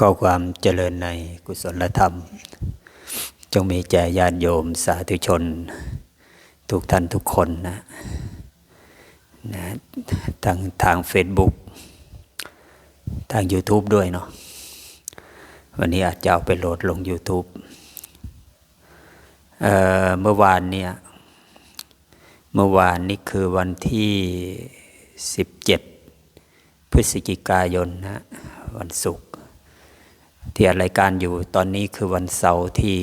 ก็ความเจริญในกุศลธรรม จงมีแก่ญาติโยมสาธุชน ทุกท่านทุกคนนะนะทางทาง Facebook ทาง YouTube ด้วยเนาะวันนี้อาจจะเอาไปโหลดลง YouTube เอ่อเมื่อวานเนี่ย เมื่อวานนี้คือวันที่ 17 พฤศจิกายนนะวันศุกร์ ที่อัดรายการอยู่ตอนนี้คือวันเสาร์ที่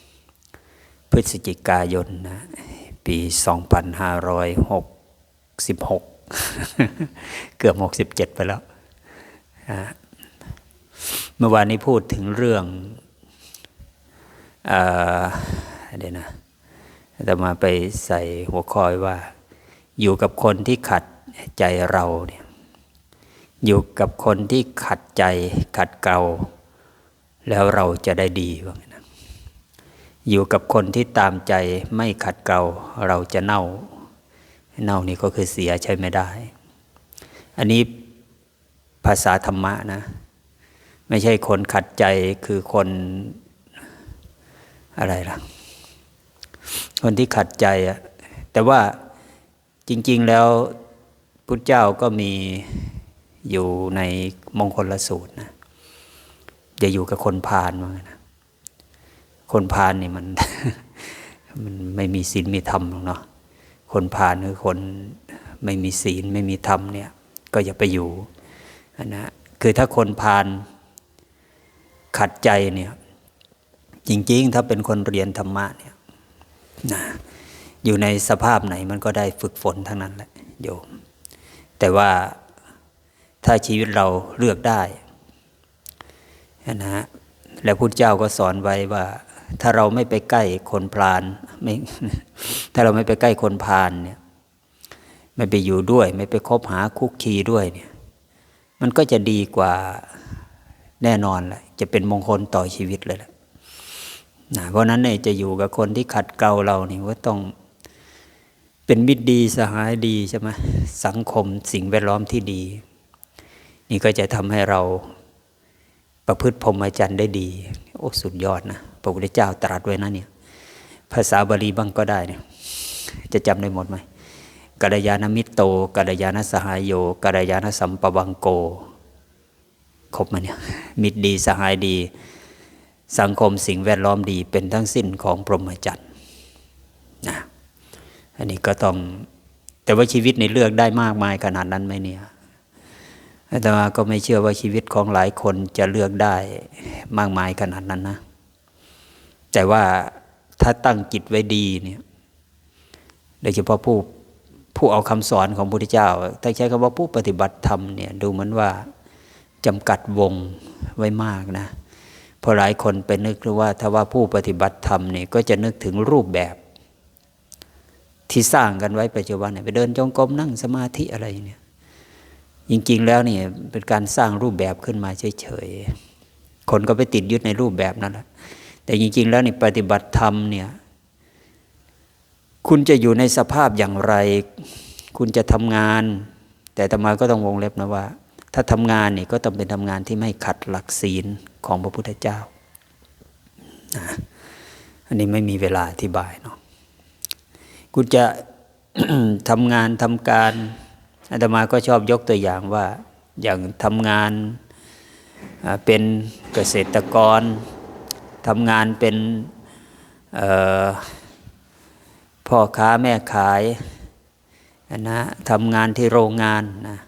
18 พฤศจิกายนนะปี 2566 เกือบ 67 ไปแล้ว เมื่อวานนี้พูดถึงเรื่องเอเดี๋ยวนะแต่มาไปใส่หัวข้อว่า อยู่กับคนที่ขัดใจเราเนี่ย อยู่กับคนที่ขัดใจขัดเกลาแล้วเราจะได้ดีว่างั้นนะอยู่กับคนที่ตามใจไม่ขัดเกลาเราจะเน่า เน่านี่ก็คือเสียใช้ไม่ได้ อันนี้ภาษาธรรมะนะ ไม่ใช่คนขัดใจคือคนอะไรล่ะ คนที่ขัดใจอะแต่ว่าจริง ๆแล้วพุทธเจ้าก็มี อยู่ในมงคลละสูตรนะอย่าอยู่กับคนพาลว่างั้นนะคนพาลนี่มัน มันไม่มีศีลมีธรรมหรอกเนาะคนพาลคือคนไม่มีศีลไม่มีธรรมเนี่ย ก็อย่าไปอยู่นะคือถ้าคนพาลขัดใจเนี่ย จริง ๆ ถ้าเป็นคนเรียนธรรมะเนี่ยนะอยู่ในสภาพไหนมันก็ได้ฝึกฝนทั้งนั้นแหละโยมแต่ว่า ถ้าชีวิตเราเลือกได้นะฮะแล้วพุทธเจ้าก็สอนไว้ว่า ถ้าเราไม่ไปใกล้คนพาลไม่ถ้าเราไม่ไปใกล้คนพาลเนี่ยไม่ไปอยู่ด้วย ไม่ไปคบหาคุกคีด้วยเนี่ย มันก็จะดีกว่าแน่นอนแหละจะเป็นมงคลต่อชีวิตเลยแหละนะเพราะนั้นเนี่ยจะอยู่กับคนที่ขัดเกลาเรานี่ว่าต้องเป็นมิตรดีสหายดีใช่ไหมสังคมสิ่งแวดล้อมที่ดี นี่ก็จะทำให้เราประพฤติพรหมจรรย์ได้ดี โอ้สุดยอดนะพระพุทธเจ้าตรัสไว้นะเนี่ย ภาษาบาลีบ้างก็ได้เนี่ยจะจำได้หมดไหมกัลยาณมิตรโตกัลยาณสหายโยกัลยาณสัมปวังโกครบมาเนี่ยมิตรดีสหายดี สังคมสิ่งแวดล้อมดีเป็นทั้งสิ้นของพรหมจรรย์นะอันนี้ก็ต้องแต่ว่าชีวิตในเลือกได้มากมายขนาดนั้นไหมเนี่ย อาตมาก็ไม่เชื่อว่าชีวิตของหลายคนจะเลือกได้มากมายขนาดนั้นนะ แต่ว่าถ้าตั้งจิตไว้ดีเนี่ย โดยเฉพาะผู้ผู้เอาคำสอนของพระพุทธเจ้าถ้าใช้คำว่าผู้ปฏิบัติธรรมเนี่ยดูเหมือนว่าจำกัดวงไว้มากนะเพราะหลายคนไปนึกว่าถ้าว่าผู้ปฏิบัติธรรมเนี่ยก็จะนึกถึงรูปแบบ ที่สร้างกันไว้ปัจจุบันเนี่ยไปเดินจงกรมนั่งสมาธิอะไรเนี่ย จริง ๆ แล้วเนี่ยเป็นการสร้างรูปแบบขึ้นมาเฉยๆ คนก็ไปติดยึดในรูปแบบนั่นแหละ แต่จริง ๆ แล้วนี่ปฏิบัติธรรมเนี่ย คุณจะอยู่ในสภาพอย่างไร คุณจะทำงาน แต่ธรรมาก็ต้องวงเล็บนะว่า ถ้าทำงานนี่ก็ต้องเป็นทำงานที่ไม่ขัดหลักศีลของพระพุทธเจ้านะอันนี้ไม่มีเวลาอธิบายเนาะคุณจะทำงานทำการ อาตมาก็ชอบยกตัวอย่างว่าอย่างทำงานเป็นเกษตรกรทำงานเป็นพ่อค้าแม่ขายนะทำงานที่โรงงานนะ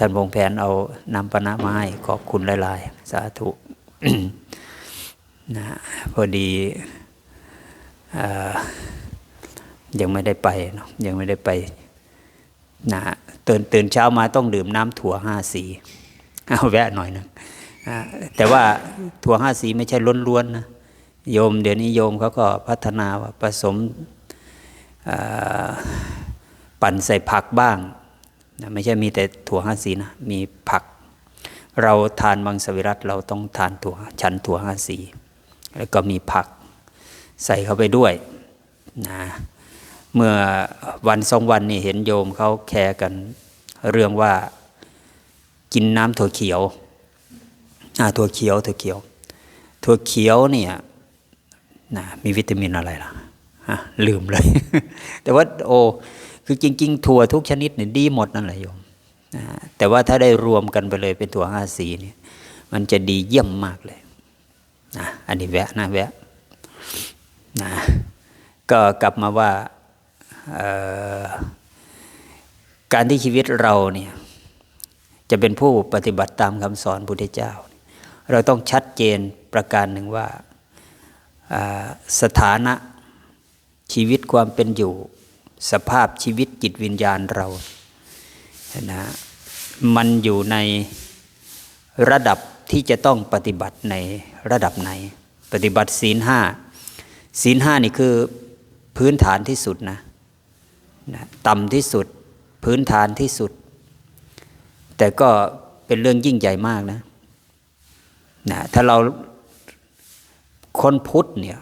ท่านพงแผนเอานำปณะมาให้ขอบคุณหลาย ๆ สาธุนะพอดียังไม่ได้ไปเนาะยังไม่ได้ไป นะตื่นตื่นเช้ามาต้องดื่มน้ำถั่วห้าสีเอาแวะหน่อยหนึ่งแต่ว่าถั่วห้าสีไม่ใช่ล้วนๆนะโยมเดี๋ยวนี้โยมเขาก็พัฒนาว่าผสมปั่นใส่ผักบ้างนะไม่ใช่มีแต่ถั่วห้าสีนะมีผัก เราทานมังสวิรัตเราต้องทานถั่วฉันถั่วห้าสี แล้วก็มีผักใส่เข้าไปด้วยนะ เมื่อวันสองวันนี่เห็นโยมเขาแคร์กัน เรื่องว่ากินน้ำถั่วเขียวอ่าถั่วเขียวถั่วเขียว ถั่วเขียวเนี่ยนะมีวิตามินอะไรล่ะฮะลืมเลย แต่ว่าโอ้คือจริง ๆ ถั่วทุกชนิดเนี่ยดีหมดนั่นแหละโยมแต่ว่าถ้าได้รวมกันไปเลยเป็นถั่วห้าสีเนี่ยมันจะดีเยี่ยมมากเลยนะอันนี้แวะนะแวะนะก็กลับมาว่า การที่ชีวิตเราเนี่ยจะเป็นผู้ปฏิบัติตามคำสอนพุทธเจ้า เราต้องชัดเจนประการหนึ่งว่าสถานะชีวิตความเป็นอยู่ สภาพชีวิตจิตวิญญาณเรานะมันอยู่ในระดับที่จะต้องปฏิบัติในระดับไหน ปฏิบัติศีลห้าศีลห้านี่คือพื้นฐานที่สุดนะ นะต่ำที่สุดพื้นฐานที่สุด แต่ก็เป็นเรื่องยิ่งใหญ่มากนะนะถ้าเราคนพุทธเนี่ย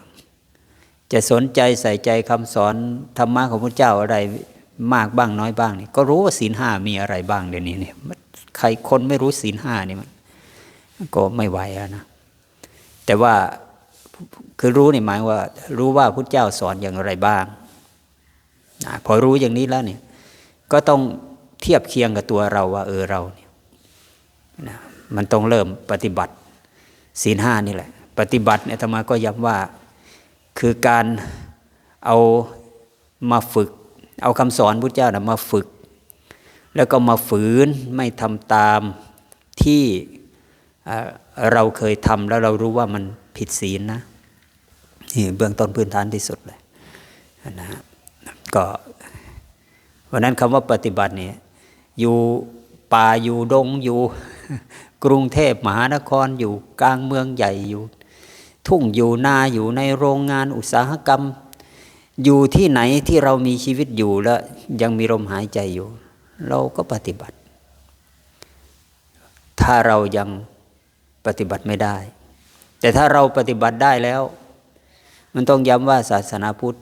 จะสนใจใส่ใจคำสอนธรรมะของพระเจ้าอะไรมากบ้างน้อยบ้างนี่ก็รู้ว่าศีลห้ามีอะไรบ้างเดี๋ยวนี้เนี่ยใครคนไม่รู้ศีลห้านี่มันก็ไม่ไหวแล้วนะแต่ว่าคือรู้นี่หมายว่า รู้ว่าพุทธเจ้าสอนอย่างไรบ้าง พอรู้อย่างนี้แล้วเนี่ย ก็ต้องเทียบเคียงกับตัวเราว่า เออเราเนี่ยนะมันต้องเริ่มปฏิบัติศีลห้านี่แหละ ปฏิบัติเนี่ยธรรมาก็ย้ำว่าคือการเอามาฝึก เอาคำสอนพุทธเจ้านะมาฝึก แล้วก็มาฝืนไม่ทำตามที่เราเคยทำแล้วเรารู้ว่ามันผิดศีลนะนี่เบื้องต้นพื้นฐานที่สุดเลยนะฮะ ก็วันนั้นคำว่าปฏิบัติเนี่ยอยู่ป่าอยู่ดงอยู่กรุงเทพมหานครอยู่กลางเมืองใหญ่อยู่ ทุ่งอยู่นาอยู่ในโรงงานอุตสาหกรรม อยู่ที่ไหนที่เรามีชีวิตอยู่แล้วยังมีลมหายใจอยู่ เราก็ปฏิบัติ ถ้าเรายังปฏิบัติไม่ได้ แต่ถ้าเราปฏิบัติได้แล้ว มันต้องย้ำว่าศาสนาพุทธ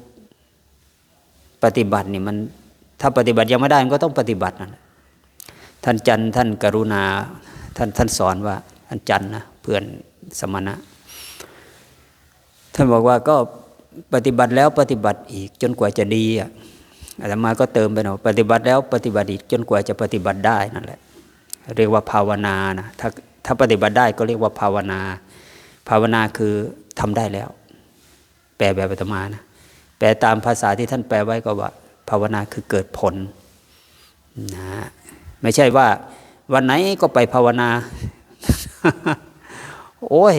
ปฏิบัตินี่มันถ้าปฏิบัติยังไม่ได้มันก็ต้องปฏิบัตินั่นท่านจันท่านกรุณาท่านท่านสอนว่าท่านจันนะเพื่อนสมณะ ท่านบอกว่าก็ปฏิบัติแล้วปฏิบัติอีกจนกว่าจะดีอะอาตมาก็เติมไปหน่อยปฏิบัติแล้วปฏิบัติอีกจนกว่าจะปฏิบัติได้นั่นแหละเรียกว่าภาวนานะถ้าถ้าปฏิบัติได้ก็เรียกว่าภาวนา ภาวนาคือทำได้แล้ว แปลแบบอาตมานะ แปลตามภาษาที่ท่านแปลไว้ก็ว่า ภาวนาคือเกิดผลนะไม่ใช่ว่า วันไหนก็ไปภาวนา โอ้ย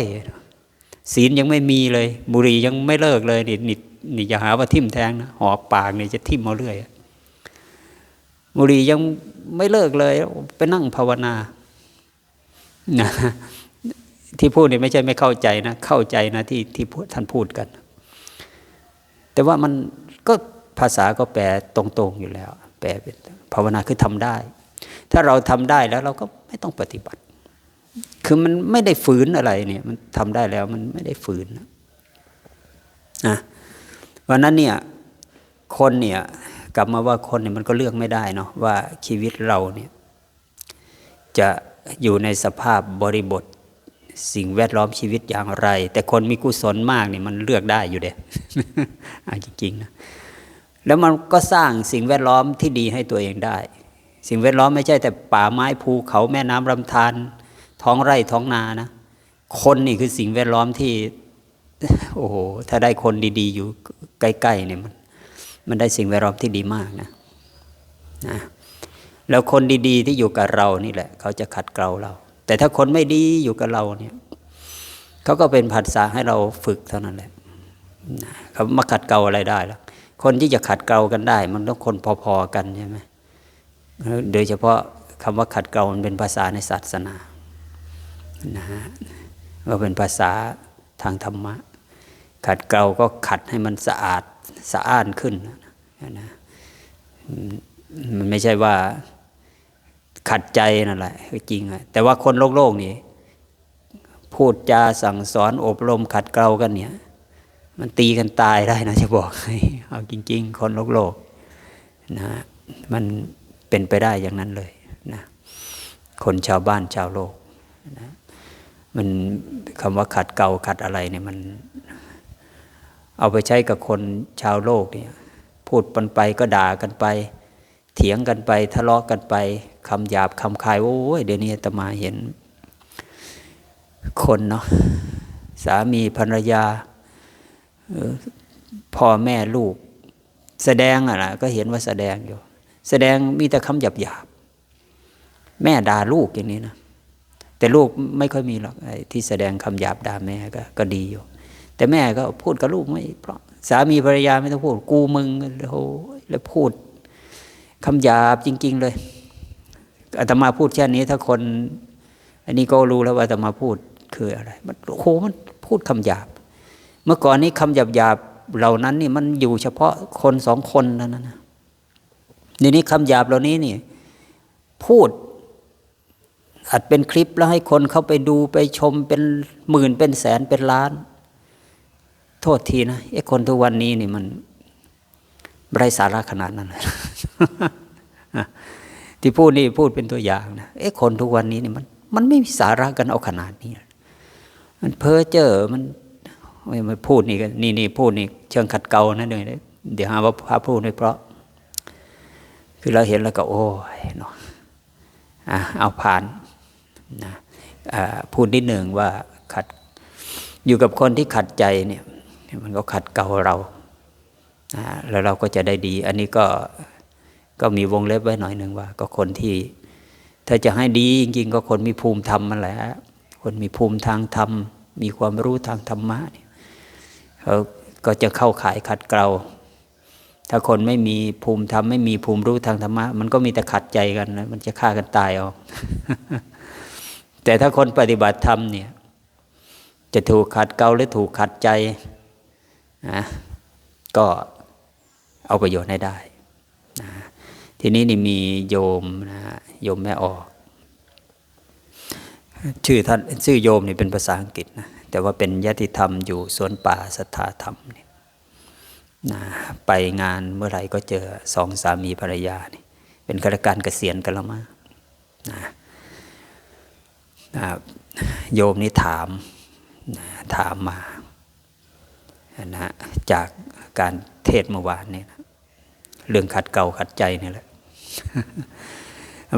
ศีลยังไม่มีเลย บุหรี่ยังไม่เลิกเลยนี่นี่นี่อย่าหาว่าทิ่มแทงนะหอบปากนี่จะทิ่มเอาเรื่อยบุหรี่ยังไม่เลิกเลยไปนั่งภาวนานะที่พูดนี่ไม่ใช่ไม่เข้าใจนะ เข้าใจนะที่ที่ท่านพูดกัน แต่ว่ามันก็ภาษาก็แปลตรงๆอยู่แล้ว แปลเป็นภาวนาคือทำได้ ถ้าเราทำได้แล้วเราก็ไม่ต้องปฏิบัติ คือมันไม่ได้ฝืนอะไรเนี่ย มันทำได้แล้วมันไม่ได้ฝืนนะวันนั้นเนี่ยคนเนี่ยกลับมาว่าคนเนี่ยมันก็เลือกไม่ได้เนาะว่าชีวิตเราเนี่ยจะอยู่ในสภาพบริบท สิ่งแวดล้อมชีวิตอย่างไร แต่คนมีกุศลมากเนี่ยมันเลือกได้อยู่เด้จริงๆนะแล้วมันก็สร้างสิ่งแวดล้อมที่ดีให้ตัวเองได้ สิ่งแวดล้อมไม่ใช่แต่ป่าไม้ภูเขาแม่น้ำลำธารท้องไร่ท้องนานะ คนนี่คือสิ่งแวดล้อมที่ โอ้โหถ้าได้คนดี ๆ อยู่ใกล้ๆเนี่ยมัน มันได้สิ่งแวดล้อมที่ดีมากนะนะแล้วคนดี ๆ ที่อยู่กับเรานี่แหละ เขาจะขัดเกลาเรา แต่ถ้าคนไม่ดีอยู่กับเราเนี่ยเขาก็เป็นผัสสะให้เราฝึกเท่านั้นแหละเขามาขัดเกลาอะไรได้แล้วคนที่จะขัดเกลากันได้ มันต้องคนพอๆกันใช่ไหมโดยเฉพาะคำว่าขัดเกลามันเป็นภาษาในศาสนานะฮะก็เป็นภาษาทางธรรมะ ขัดเกลาก็ขัดให้มันสะอาดสะอ้านขึ้นนะมันไม่ใช่ว่า ขัดใจนั่นแหละจริงอะแต่ว่าคนโลกโลกนี่พูดจาสั่งสอนอบรมขัดเกลากันเนี่ย มันตีกันตายได้นะจะบอกให้เอาจริง ๆ คนโลกโลกนะมันเป็นไปได้อย่างนั้นเลยนะคนชาวบ้านชาวโลกนะมันคำว่าขัดเกลาขัดอะไรเนี่ยมัน เอาไปใช้กับคนชาวโลกเนี่ย พูดปันไปก็ด่ากันไป เถียงกันไปทะเลาะกันไปคำหยาบคำคายโอ้ยเดี๋ยวนี้ตมาเห็น คนเนาะสามีภรรยาพ่อแม่ลูก แสดงอะนะก็เห็นว่าแสดงอยู่ แสดงมีแต่คำหยาบหยาบแม่ด่าลูกอย่างนี้นะแต่ลูกไม่ค่อยมีหรอกที่แสดงคำหยาบด่าแม่ก็ก็ดีอยู่ แต่แม่ก็พูดกับลูกไม่เพราะสามีภรรยาไม่ต้องพูดกูมึงโอ้แล้วพูด คำหยาบจริง ๆ เลยอาตมาพูดแค่นี้ ถ้าคน อันนี้ก็รู้แล้วว่าอาตมาพูดคืออะไร มันโหมันพูดคำหยาบ เมื่อก่อนนี้คำหยาบหยาบเหล่านั้นนี่มันอยู่เฉพาะคนสองคนเท่านั้นนะเดี๋ยวนี้คำหยาบเหล่านี้นี่ พูดอัดเป็นคลิปแล้วให้คนเข้าไปดูไปชมเป็นหมื่นเป็นแสนเป็นล้าน โทษทีนะไอ้คนทุกวันนี้นี่มัน ไร้สาระขนาดนั้นที่พูดนี่พูดเป็นตัวอย่างนะเอ้คนทุกวันนี้เนี่ยมัน มันไม่มีสาระกันเอาขนาดนี้ มันเพ้อเจ้อมันไม่มาพูดนี่กันนี่นี่พูดนี่เชิงขัดเกลานะเดี๋ยเดี๋ยวหาว่าพระพูดไม่เพราะ คือเราเห็นแล้วก็ โอ้ยเนาะเอาผ่านนะพูดนิดหนึ่งว่าขัดอยู่กับคนที่ขัดใจเนี่ย มันก็ขัดเกลาเรา แล้วเราก็จะได้ดี อันนี้ก็ก็มีวงเล็บไว้หน่อยหนึ่งว่า ก็คนที่ ถ้าจะให้ดีจริงๆ ก็คนมีภูมิธรรมมันแหละคนมีภูมิทางธรรม มีความรู้ทางธรรมะเนี่ยเขาก็จะเข้าขายขัดเกลาถ้าคนไม่มีภูมิธรรมไม่มีภูมิรู้ทางธรรมะ มันก็มีแต่ขัดใจกันนะมันจะฆ่ากันตายเอาแต่ถ้าคนปฏิบัติธรรมเนี่ย จะถูกขัดเกลาหรือถูกขัดใจนะก็ เอาประโยชน์ให้ได้นะทีนี้นี่มีโยมนะโยมแม่ออก ชื่อท่านชื่อโยมนี่เป็นภาษาอังกฤษนะแต่ว่าเป็นยติธรรมอยู่สวนป่าสัทธาธรรมเนี่ยนะไปงานเมื่อไหร่ก็เจอสองสามีภรรยานี่เป็นข้าราชการเกษียณกันแล้วมั้งนะนะโยมนี่ถามนะถามมานะจากการเทศเมื่อวานนี่นะ เรื่องขัดเกลาขัดใจนี่แหละ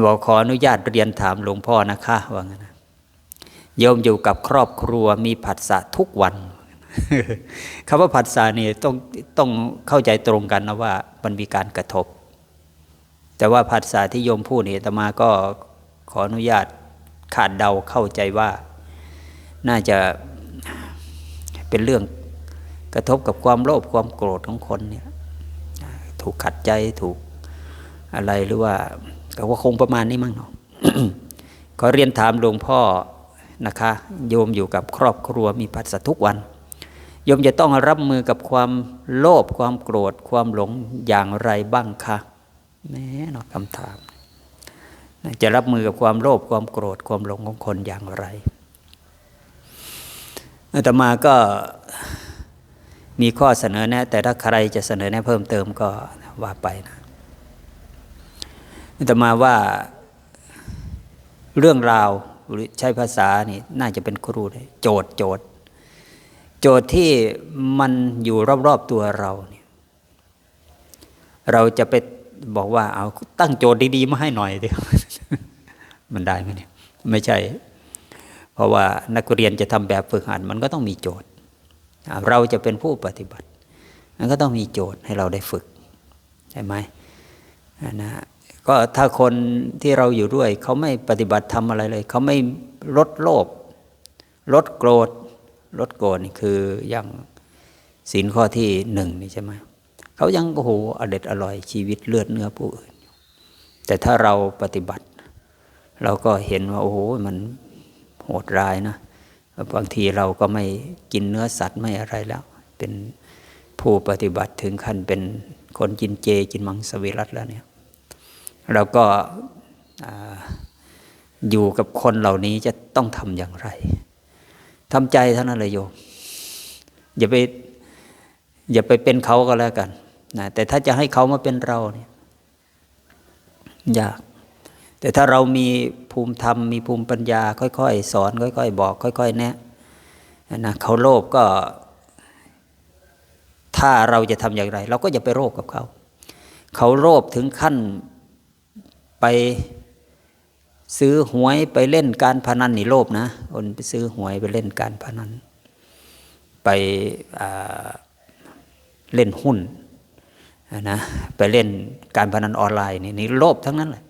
บอกขออนุญาตเรียนถามหลวงพ่อนะคะว่างั้นะโยมอยู่กับครอบครัวมีผัสสะทุกวันคำว่าผัสสะนี่ต้องต้องเข้าใจตรงกันนะว่ามันมีการกระทบ แต่ว่าผัสสะที่โยมพูดนี่ตมาก็ขออนุญาตขาดเดาเข้าใจว่า น่าจะเป็นเรื่องกระทบกับความโลภความโกรธของคนเนี่ย ถูกขัดใจถูกอะไรหรือว่าก็ว่าคงประมาณนี้มั้งเนาะขอเรียนถามหลวงพ่อนะคะ โยมอยู่กับครอบครัวมีปัสสทุกวัน โยมจะต้องรับมือกับความโลภความโกรธความหลงอย่างไรบ้างคะแม่เนาะคำถาม จะรับมือกับความโลภความโกรธความหลงของคนอย่างไรอาตมาก็ มีข้อเสนอแนะ แต่ถ้าใครจะเสนอแนะเพิ่มเติมก็ว่าไปนะอาตมาว่าเรื่องราวหรือใช้ภาษานี่น่าจะเป็นครูเลยโจทย์โจทย์ โจทย์ที่มันอยู่รอบๆตัวเราเนี่ยเราจะไปบอกว่าเอาตั้งโจทย์ดีๆมาให้หน่อยเดียวมันได้ไหมเนี่ยไม่ใช่ เพราะว่านักเรียนจะทำแบบฝึกหัดมันก็ต้องมีโจทย์ เราจะเป็นผู้ปฏิบัติมันก็ต้องมีโจทย์ให้เราได้ฝึก ใช่ไหมนะก็ถ้าคนที่เราอยู่ด้วย เขาไม่ปฏิบัติทำอะไรเลย เขาไม่ลดโลภลดโกรธลดโกรธนี่คืออย่างศีลข้อที่หนึ่งนี่ใช่ไหมเขายังโอ้โหอเด็ดอร่อยชีวิตเลือดเนื้อผู้อื่น แต่ถ้าเราปฏิบัติ เราก็เห็นว่าโอ้โหมันโหดร้ายนะ บางทีเราก็ไม่กินเนื้อสัตว์ไม่อะไรแล้ว เป็นผู้ปฏิบัติถึงขั้นเป็นคนกินเจกินมังสวิรัตแล้วเนี่ยเราก็อยู่กับคนเหล่านี้จะต้องทำอย่างไรทำใจเท่านั้นเลยโยมอย่าไปอย่าไปเป็นเขาก็แล้วกันนะแต่ถ้าจะให้เขามาเป็นเราเนี่ยยาก แต่ถ้าเรามีภูมิธรรม มีภูมิปัญญา ค่อยๆ สอน ค่อย ๆ บอก ค่อย ๆ แนะนะเขาโลภก็ ถ้าเราจะทำอย่างไร เราก็อย่าไปโลภกับเขา เขาโลภถึงขั้นไปซื้อหวยไปเล่นการพนันนี่โลภนะคนไปซื้อหวยไปเล่นการพนัน ไปเล่นหุ้นนะไปเล่นการพนันออนไลน์นี่นี่โลภทั้งนั้นเลย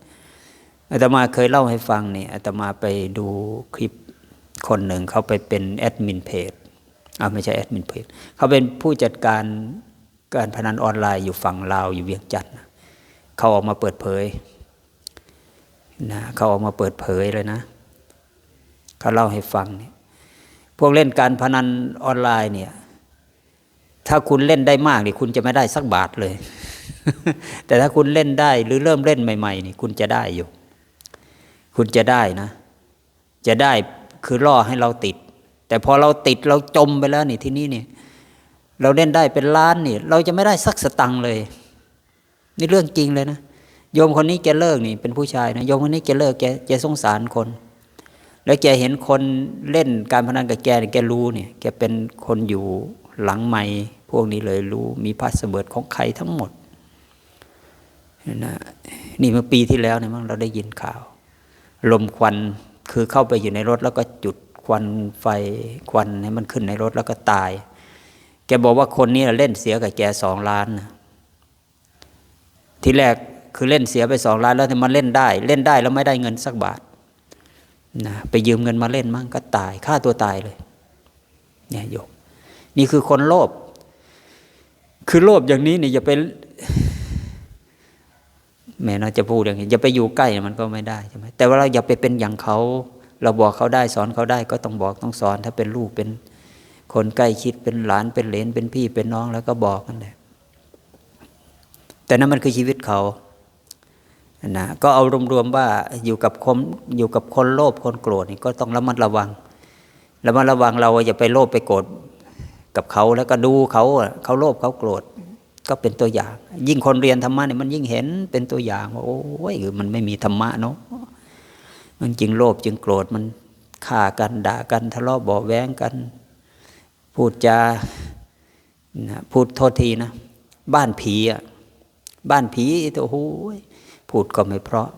อาตมาเคยเล่าให้ฟังนี่อาตมาไปดูคลิปคนหนึ่งเขาไปเป็นแอดมินเพจอ่าไม่ใช่แอดมินเพจเขาเป็นผู้จัดการการพนันออนไลน์อยู่ฝั่งลาวอยู่เวียงจันทร์เขาออกมาเปิดเผยนะเขาออกมาเปิดเผยเลยนะเขาเล่าให้ฟังเนี่ยพวกเล่นการพนันออนไลน์เนี่ย ถ้าคุณเล่นได้มากนี่คุณจะไม่ได้สักบาทเลย แต่ถ้าคุณเล่นได้หรือเริ่มเล่นใหม่ๆนี่คุณจะได้อยู่ คุณจะได้นะ จะได้คือล่อให้เราติด แต่พอเราติดเราจมไปแล้วนี่ที่นี่เนี่ยเราเล่นได้เป็นล้านนี่ เราจะไม่ได้สักสตังเลย นี่เรื่องจริงเลยนะโยมคนนี้แกเลิกนี่เป็นผู้ชายนะโยมคนนี้แกเลิกแกแกสงสารคน แล้วแกเห็นคนเล่นการพนันกับแกแกรู้เนี่ยแกเป็นคนอยู่หลังไม้พวกนี้เลยรู้มีพาสเบิร์ดของใครทั้งหมดนะนี่เมื่อปีที่แล้วเนี่ยมั้งเราได้ยินข่าว ลมควันคือเข้าไปอยู่ในรถแล้วก็จุดควันไฟควันให้มันขึ้นในรถแล้วก็ตาย แกบอกว่าคนนี้เล่นเสียกับแกสองล้านที่แรกคือเล่นเสียไปสองล้านแล้วแต่มันเล่นได้ เล่นได้แล้วไม่ได้เงินสักบาทนะไปยืมเงินมาเล่นมั่งก็ตายฆ่าตัวตายเลย เนี่ยโยมนี่คือคนโลภคือโลภอย่างนี้เนี่ยอย่าไป แม่เราจะพูดอย่างนี้อย่าไปอยู่ใกล้มันก็ไม่ได้ใช่ไหมแต่ว่าเราอย่าไปเป็นอย่างเขา เราบอกเขาได้สอนเขาได้ก็ต้องบอกต้องสอน ถ้าเป็นลูกเป็นคนใกล้ชิดเป็นหลานเป็นเหลนเป็นพี่เป็นน้องแล้วก็บอกกันแหละแต่นั้นมันคือชีวิตเขานะก็เอารวมๆว่าอยู่กับคนอยู่กับคนโลภคนโกรธนี่ก็ต้องระมัดระวังระมัดระวังเราอย่าไปโลภไปโกรธกับเขาแล้วก็ดูเขาเขาโลภเขาโกรธ ก็เป็นตัวอย่าง ยิ่งคนเรียนธรรมะเนี่ยมันยิ่งเห็นเป็นตัวอย่างว่าโอ้ยมันไม่มีธรรมะเนาะมันจึงโลภจึงโกรธมันฆ่ากันด่ากันทะเลาะเบาแวงกัน พูดจาพูดโทษทีนะ บ้านผีอะบ้านผีตัวโอ้ยพูดก็ไม่เพราะ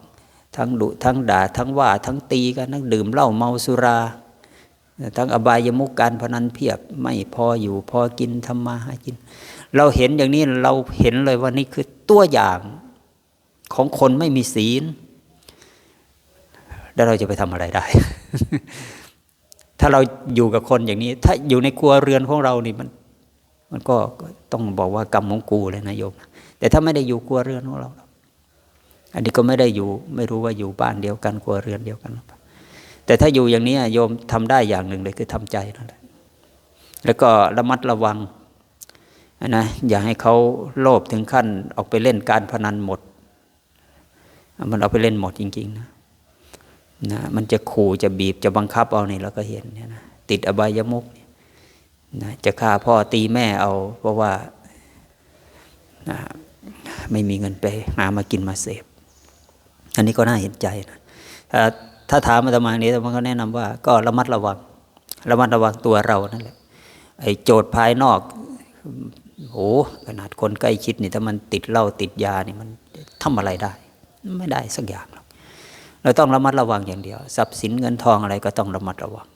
ทั้งดุทั้งด่า ทั้งว่า ทั้งตีกันทั้งดื่มเหล้าเมาสุรา ทั้งอบายมุกการพนันเพียบไม่พออยู่พอกินทำมาหากิน เราเห็นอย่างนี้เราเห็นเลยว่านี่คือตัวอย่างของคนไม่มีศีล แล้วเราจะไปทำอะไรได้ ถ้าเราอยู่กับคนอย่างนี้ ถ้าอยู่ในครัวเรือนของเรานี่มัน มันก็ต้องบอกว่ากรรมของกูเลยนะโยม แต่ถ้าไม่ได้อยู่ครัวเรือนของเรา อันนี้ก็ไม่ได้อยู่ ไม่รู้ว่าอยู่บ้านเดียวกันครัวเรือนเดียวกัน แต่ถ้าอยู่อย่างนี้โยมทำได้อย่างหนึ่งเลยคือทำใจนั่นแหละแล้วก็ระมัดระวัง นะอย่าให้เขาโลภถึงขั้นออกไปเล่นการพนันหมด มันเอาไปเล่นหมดจริง ๆ นะนะมันจะขู่จะบีบจะบังคับเอานี่เราก็เห็นเนี่ยนะติดอบายมุกนะจะฆ่าพ่อตีแม่เอา เพราะว่านะไม่มีเงินไปหามากินมาเสพ อันนี้ก็น่าเห็นใจนะถ้าถามมาตมานี้มันก็แนะนำว่า ก็ระมัดระวัง ระมัดระวังตัวเรานั่นแหละไอ้โจทย์ภายนอก โอ้ขนาดคนใกล้ชิดนี่ถ้ามันติดเหล้าติดยานี่มันทำอะไรได้ ไม่ได้สักอย่างหรอกเราต้องระมัดระวังอย่างเดียว ทรัพย์สินเงินทองอะไรก็ต้องระมัดระวัง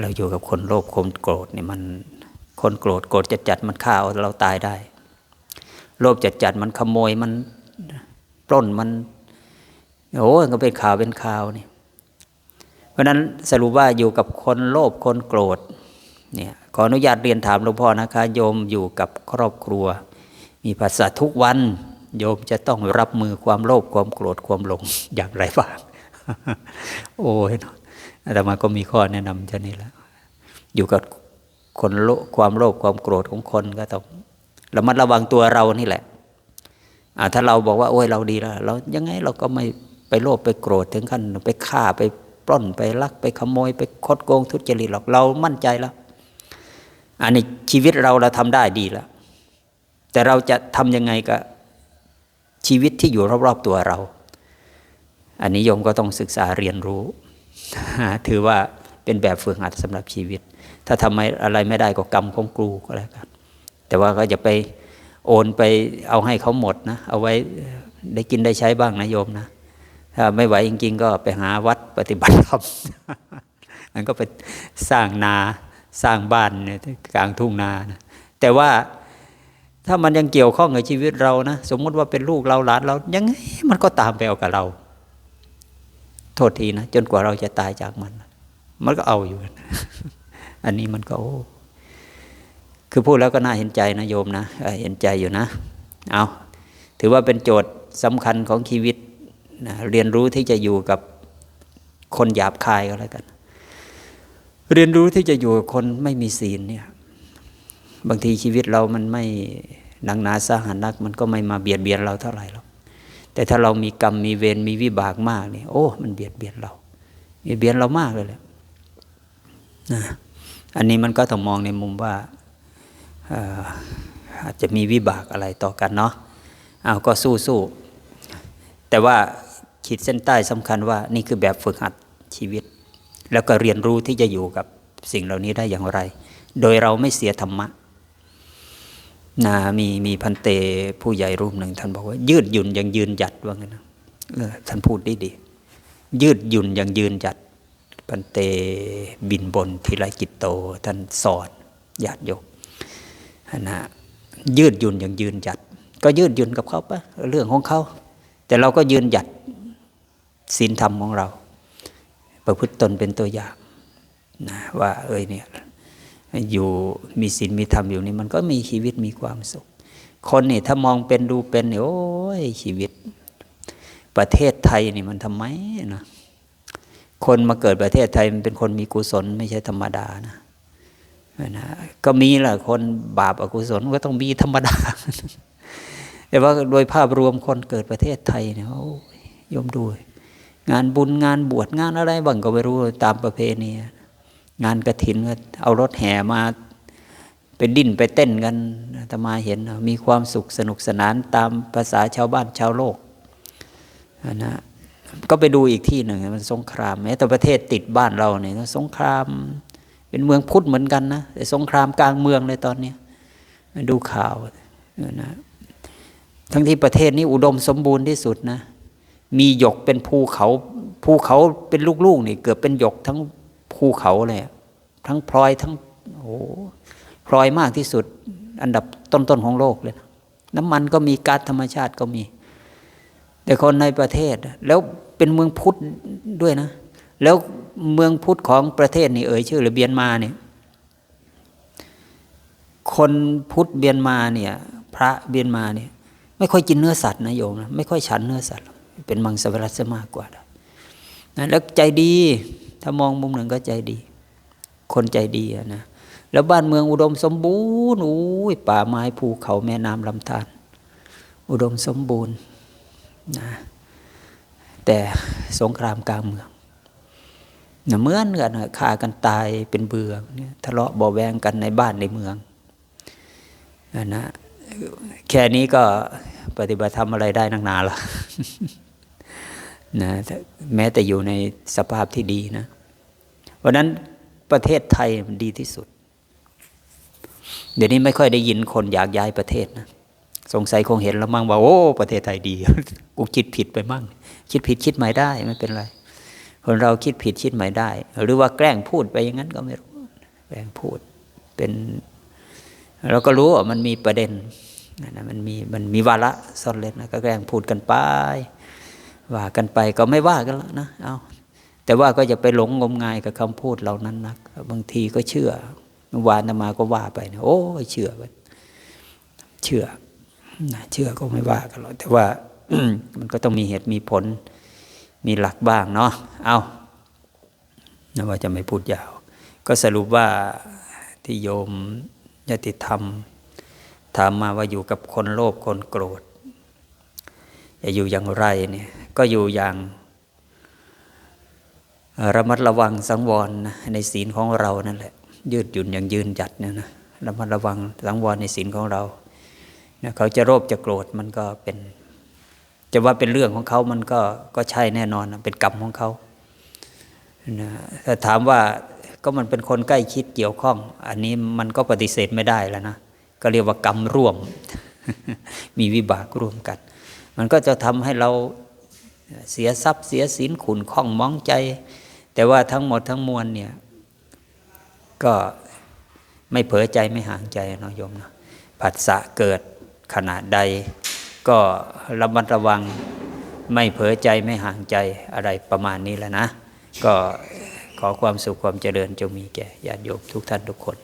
เราอยู่กับคนโลภคนโกรธนี่มันคนโกรธโกรธจัดจัดมันฆ่าเราตายได้ โลภจัดจัดมันขโมยมันปล้นมันโอ้ก็เป็นข่าวเป็นข่าวนี่เพราะนั้นสรุปว่าอยู่กับคนโลภคนโกรธ เนี่ยขออนุญาตเรียนถามหลวงพ่อนะคะโยมอยู่กับครอบครัว มีภาษาทุกวัน โยมจะต้องรับมือความโลภความโกรธความหลงอย่างไรบ้างโอ้ยอาตมาก็มีข้อแนะนำจะนี่แหละอยู่กับคนโลความโลภความโกรธของคนก็ต้องระมัดระวังตัวเรานี่แหละถ้าเราบอกว่าโอ้ยเราดีแล้วเรายังไงเราก็ไม่ไปโลภไปโกรธถึงขั้นไปฆ่าไปปล้นไปลักไปขโมย ไปคดโกงทุจริตหรอกเรามั่นใจแล้ว อันนี้ชีวิตเราเราทำได้ดีแล้ว แต่เราจะทำยังไงกับชีวิตที่อยู่รอบๆตัวเรา อันนี้โยมก็ต้องศึกษาเรียนรู้ ถือว่าเป็นแบบฝึกหัดสำหรับชีวิต ถ้าทำอะไรไม่ได้ก็กรรมของครูก็แล้วกัน แต่ว่าก็จะไปโอนไปเอาให้เขาหมดนะ เอาไว้ได้กินได้ใช้บ้างนะโยมนะ ถ้าไม่ไหวจริงๆ ก็ไปหาวัดปฏิบัติธรรมมันก็ไปสร้างนา สร้างบ้านเนี่ยกลางทุ่งนานะแต่ว่าถ้ามันยังเกี่ยวข้องกับชีวิตเรานะสมมติว่าเป็นลูกเราหลานเรายังไงมันก็ตามไปเอากับเรา โทษทีนะจนกว่าเราจะตายจากมัน มันก็เอาอยู่ อันนี้มันก็โอ้คือพูดแล้วก็น่าเห็นใจนะโยมนะเห็นใจอยู่นะ เอาถือว่าเป็นโจทย์สำคัญของชีวิตนะเรียนรู้ที่จะอยู่กับคนหยาบคายก็แล้วกัน เรียนรู้ที่จะอยู่กับคนไม่มีศีลเนี่ยบางทีชีวิตเรามันไม่หนังหนาสาหัสนัก มันก็ไม่มาเบียดเบียนเราเท่าไหร่หรอกแต่ถ้าเรามีกรรมมีเวรมีวิบากมากนี่โอ้ มันเบียดเบียนเราเบียดเบียนเรามากเลยแหละนะอันนี้มันก็ต้องมองในมุมว่าอาจจะมีวิบากอะไรต่อกันเนาะเอาก็สู้สู้แต่ว่าขีดเส้นใต้สำคัญว่านี่คือแบบฝึกหัดชีวิต แล้วก็เรียนรู้ที่จะอยู่กับสิ่งเหล่านี้ได้อย่างไร โดยเราไม่เสียธรรมะนะมีมีพันเตผู้ใหญ่รูปหนึ่ง ท่านบอกว่า ยืดหยุ่นยังยืนหยัดว่างั้นนะท่านพูดดีดี ยืดหยุ่นยังยืนหยัด พันเตบินบนทีไรกิตโต ท่านสอนญาติโยกนะยืดหยุ่นยังยืนหยัด ก็ยืดหยุ่นกับเขาปะเรื่องของเขา แต่เราก็ยืนหยัดศีลธรรมของเรา ประพฤติตนเป็นตัวอย่างนะว่าเอ้ยเนี่ยอยู่มีศีลมีธรรมอยู่นี่มันก็มีชีวิตมีความสุข คนนี่ถ้ามองเป็นดูเป็นเนี่ยโอ้ยชีวิต ประเทศไทยนี่มันทำไมนะคนมาเกิดประเทศไทยมันเป็นคนมีกุศลไม่ใช่ธรรมดานะนะก็มีแหละคนบาปอกุศลก็ต้องมีธรรมดา แต่ว่าโดยภาพรวมคนเกิดประเทศไทยเนี่ยโอ้ยมดู งานบุญงานบวชงานอะไรบ้างก็ไม่รู้ตามประเพณีงานกระถินก็เอารถแห่มาไปดิ้นไปเต้นกันตมาเห็นมีความสุขสนุกสนานตามภาษาชาวบ้านชาวโลกนะก็ไปดูอีกที่หนึ่งมันสงครามแม้แต่ประเทศติดบ้านเราเนี่ยสงครามเป็นเมืองพุทธเหมือนกันนะแต่สงครามกลางเมืองเลยตอนนี้ดูข่าวนะทั้งที่ประเทศนี้อุดมสมบูรณ์ที่สุดนะ มีหยกเป็นภูเขาภูเขาเป็นลูกๆนี่เกือบเป็นหยกทั้งภูเขาเลยทั้งพลอยทั้งโอ้พลอยมากที่สุด อันดับต้นๆของโลกเลยนะน้ำมันก็มีก๊าซธรรมชาติก็มี แต่คนในประเทศ แล้วเป็นเมืองพุทธด้วยนะ แล้วเมืองพุทธของประเทศนี่เอ่ยชื่อหรือเบียนมาเนี่ยคนพุทธเบียนมาเนี่ย พระเบียนมาเนี่ย ไม่ค่อยกินเนื้อสัตว์นะโยมนะไม่ค่อยฉันเนื้อสัตว์ เป็นมังสวิรัตมากกว่านะแล้วใจดี ถ้ามองมุมหนึ่งก็ใจดี คนใจดีนะแล้วบ้านเมืองอุดมสมบูรณ์อุ้ยป่าไม้ภูเขาแม่น้ำลำธารอุดมสมบูรณ์นะแต่สงครามกลางเมืองนะเหมือนกันฆ่ากันตายเป็นเบือเนี่ยทะเลาะบ่แวงกันในบ้านในเมืองนะแค่นี้ก็ปฏิบัติทำอะไรได้นักหนาละ นะแม้แต่อยู่ในสภาพที่ดีนะวันนั้นประเทศไทยมันดีที่สุด เดี๋ยวนี้ไม่ค่อยได้ยินคนอยากย้ายประเทศนะสงสัยคงเห็นแล้วมั่งว่าโอ้ประเทศไทยดีกูคิดผิดไปมั่ง คิดผิดคิดใหม่ได้ไม่เป็นไรคนเราคิดผิดคิดใหม่ได้ หรือว่าแกล้งพูดไปอย่างนั้นก็ไม่รู้แกล้งพูดเป็น เราก็รู้ว่ามันมีประเด็นนะมันมีมันมีวาระซ่อนเล่นนะก็แกล้งพูดกันไป ว่ากันไปก็ไม่ว่ากันแล้วนะเอาแต่ว่าก็จะไปหลงงมงายกับคำพูดเหล่านั้นนักบางทีก็เชื่อวานมาก็ว่าไปนะโอ้เชื่อไปเชื่อนะเชื่อก็ไม่ว่ากันหรอกแต่ว่ามันก็ต้องมีเหตุมีผล มีหลักบ้างเนาะเอานะว่าจะไม่พูดยาว ก็สรุปว่าที่โยมยติธรรม ถามมาว่าอยู่กับคนโลภคนโกรธจะอยู่อย่างไรเนี่ย ก็อยู่อย่างระมัดระวังสังวรนะในศีลของเรานั่นแหละ ยืดหยุ่นอย่างยืนจัดเนี่ยนะระมัดระวังสังวรในศีลของเราเนี่ยเขาจะโลภจะโกรธมันก็เป็น จะว่าเป็นเรื่องของเขามันก็ก็ใช่แน่นอนนะเป็นกรรมของเขานะถ้าถามว่าก็มันเป็นคนใกล้ชิดเกี่ยวข้อง อันนี้มันก็ปฏิเสธไม่ได้แล้วนะก็เรียกว่ากรรมร่วม มีวิบากร่วมกัน มันก็จะทำให้เรา เสียทรัพย์เสียสินขุนข้องมองใจ แต่ว่าทั้งหมดทั้งมวลเนี่ย ก็ไม่เผลอใจไม่ห่างใจเนาะโยมเนาะผัสสะเกิดขณะใด ก็ระมัดระวังไม่เผลอใจไม่ห่างใจอะไรประมาณนี้แหล้วนะ ก็ขอความสุขความเจริญจงมีแก่ญาติโยมทุกท่านทุกคน